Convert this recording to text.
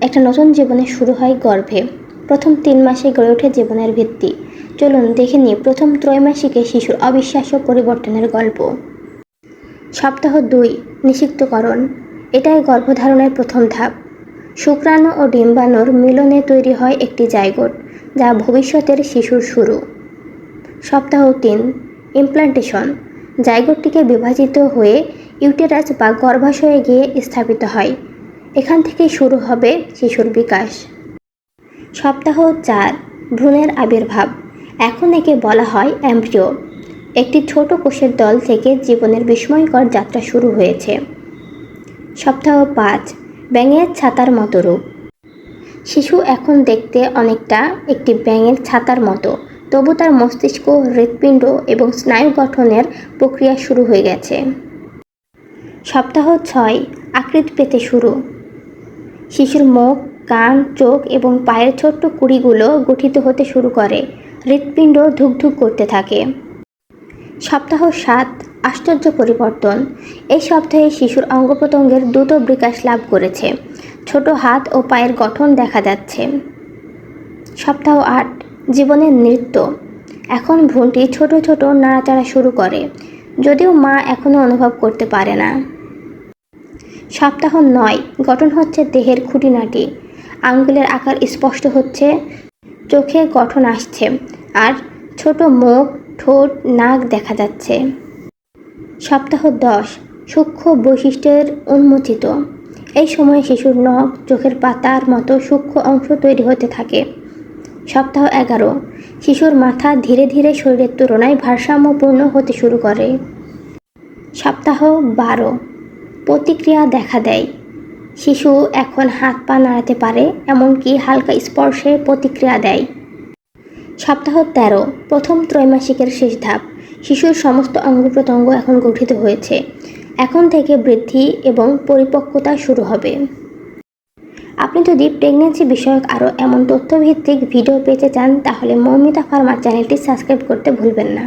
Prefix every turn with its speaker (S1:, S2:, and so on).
S1: একটা নতুন জীবনের শুরু হয় গর্ভে। প্রথম তিন মাসে গড়ে ওঠে জীবনের ভিত্তি। চলুন দেখে নিই প্রথম ত্রৈমাসিকে শিশুর অবিশ্বাস্য পরিবর্তনের গল্প। সপ্তাহ দুই নিষিক্তকরণ এটাই গর্ভধারণের প্রথম ধাপ। শুক্রাণু ও ডিম্বাণুর মিলনে তৈরি হয় একটি জায়গোট যা ভবিষ্যতের শিশুর শুরু। সপ্তাহ তিন ইমপ্লান্টেশন জায়গোটটিকে বিভাজিত হয়ে ইউটেরাস বা গর্ভাশয়ে গিয়ে স্থাপিত হয়। এখান থেকে শুরু হবে শিশুর বিকাশ। সপ্তাহ চার, ভ্রূণের আবির্ভাব। এখন একে বলা হয় অ্যাম্ব্রিও একটি ছোট কোষের দল থেকে জীবনের বিস্ময়কর যাত্রা শুরু হয়েছে। সপ্তাহ পাঁচ, ব্যাঙের ছাতার মতো রূপ। শিশু এখন দেখতে অনেকটা একটি ব্যাঙের ছাতার মতো, তবু তার মস্তিষ্ক, হৃৎপিণ্ড এবং স্নায়ু গঠনের প্রক্রিয়া শুরু হয়ে গেছে। সপ্তাহ ছয়, আকৃতি পেতে শুরু। শিশুর মুখ, কান, চোখ এবং পায়ের ছোট্ট কুড়িগুলো গঠিত হতে শুরু করে। হৃৎপিণ্ড ধুকধুক করতে থাকে। সপ্তাহ সাত, আশ্চর্য পরিবর্তন। এই সপ্তাহে শিশুর অঙ্গ প্রত্যঙ্গের দ্রুত বিকাশ লাভ করেছে। ছোট হাত ও পায়ের গঠন দেখা যাচ্ছে। সপ্তাহ আট জীবনের নৃত্য। এখন ভ্রূণটি ছোট ছোট নাড়াচাড়া শুরু করে, যদিও মা এখনও অনুভব করতে পারে না। সপ্তাহ নয়, গঠন হচ্ছে দেহের খুঁটিনাটি। আঙ্গুলের আকার স্পষ্ট হচ্ছে, চোখে গঠন আসছে, আর ছোট মুখ, ঠোঁট, নাক দেখা যাচ্ছে। সপ্তাহ দশ, সূক্ষ্ম বৈশিষ্ট্যের উন্মোচিত। এই সময় শিশুর নখ, চোখের পাতার মতো সূক্ষ্ম অংশ তৈরি হতে থাকে। সপ্তাহ এগারো, শিশুর মাথা ধীরে ধীরে শরীরের তুলনায় ভারসাম্যপূর্ণ হতে শুরু করে। সপ্তাহ বারো প্রতিক্রিয়া দেখা দেয়। শিশু এখন হাত পা নাড়াতে পারে, এমনকি হালকা স্পর্শে প্রতিক্রিয়া দেয়। সপ্তাহ তেরো, প্রথম ত্রৈমাসিকের শেষ ধাপ। শিশুর সমস্ত অঙ্গ প্রত্যঙ্গ এখন গঠিত হয়েছে। এখন থেকে বৃদ্ধি এবং পরিপক্কতা শুরু হবে। আপনি যদি প্রেগনেন্সি বিষয়ক আরও এমন তথ্যভিত্তিক ভিডিও পেতে চান, তাহলে মৌমিতা ফার্মা চ্যানেলটি সাবস্ক্রাইব করতে ভুলবেন না।